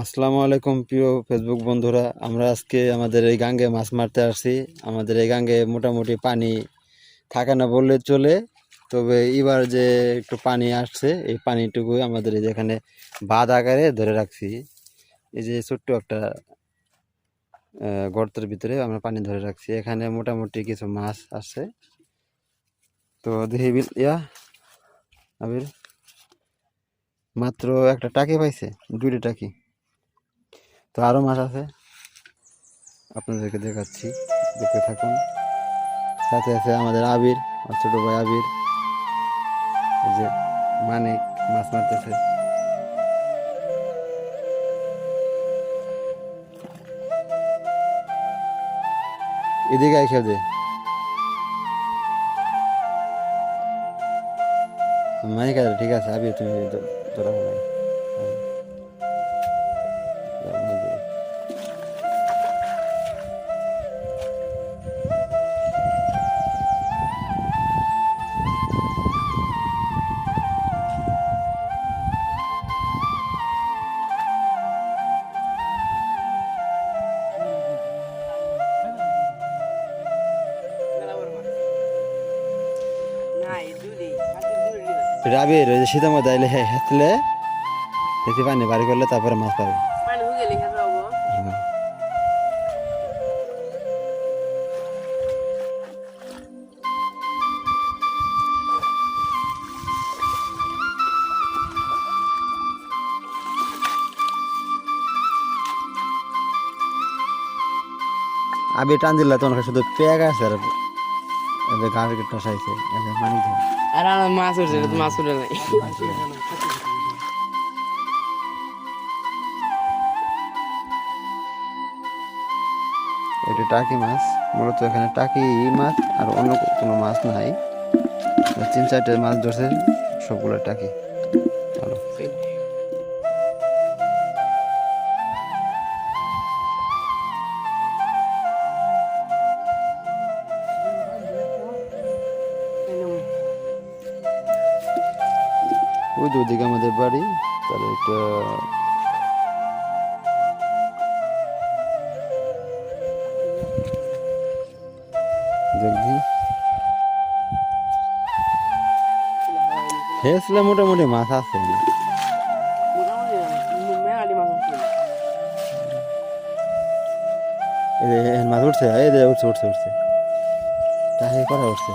আসসালামু আলাইকুম প্রিয় ফেসবুক বন্ধুরা, আমরা আজকে আমাদের এই গাঙ্গে মাছ মারতে আসছি। আমাদের এই গাঙ্গে মোটামুটি পানি থাকে না বললে চলে, তবে এবার যে একটু পানি আসছে, এই পানিটুকু আমাদের এই যেখানে বাঁধ আকারে ধরে রাখছি। এই যে ছোট্ট একটা গর্তের ভিতরে আমরা পানি ধরে রাখছি। এখানে মোটামুটি কিছু মাছ আসছে তো দেখি ইয়া, আবির, মাত্র একটা টাকি পাইছে, দুইটা টাকি। তো আরও মাছ আছে। আপনাদেরকে দেখাচ্ছি। দেখতে থাকুন। সাথে আছে আমাদের আবির, আমার ছোটো ভাই আবির। যে মানিক মাছ মারতেছে। এদিকে আই খেয়ে ঠিক আছে, আবির, তুমি ধরা রাবির ওই যে শীতের মধ্যে আইলে হ্যাঁ হেঁচলে হেঁচে পানি বাড়ি করলে তারপরে মাছ পাবে হ্যাঁ। আবি টান দিলে তোমার শুধু পেয়াগ আছে আর এবার গাছ কেটে সাইছে পানি ধর। আর আমার মাছ উঠছে মাছ উঠে নাই। এটা টাকি মাছ মূলত এখানে টাকি মাছ আর অন্য কোনো মাছ নাই। তিন চারটে মাছ ধরছে সবগুলো টাকি। ভালো। ওই যে ওদিকে আমাদের বাড়ি, তাহলে একটা দেখবি। হেসলে মোটামুটি মাছ আছে। মেলাটি মাছ উঠছে, এই উঠছে উঠছে উঠছে। উঠছে তাহে করা উঠছে।